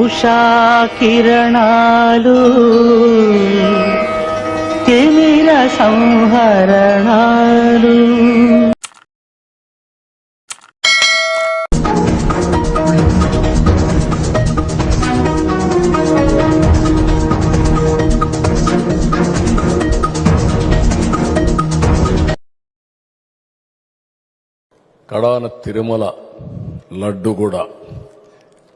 ఉషా కిరణాలు తిమిర సంహరణాలు. కడాన తిరుమల లడ్డు కూడా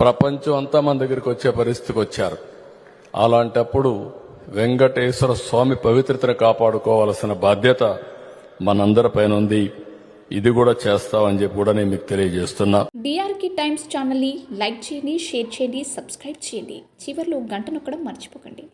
ప్రపంచం అంతా మన దగ్గరికి వచ్చే పరిస్థితికి వచ్చారు. అలాంటప్పుడు వెంకటేశ్వర స్వామి పవిత్రతను కాపాడుకోవాల్సిన బాధ్యత మనందరిపైన ఉంది. ఇది కూడా చేస్తామని చెప్పి కూడా నేను మీకు తెలియజేస్తున్నా. డిఆర్కి టైమ్స్ ఛానల్ని లైక్ చేయండి షేర్ చేయండి సబ్స్క్రైబ్ చేయండి. చివరిలో గంట నొక్కడం మర్చిపోకండి.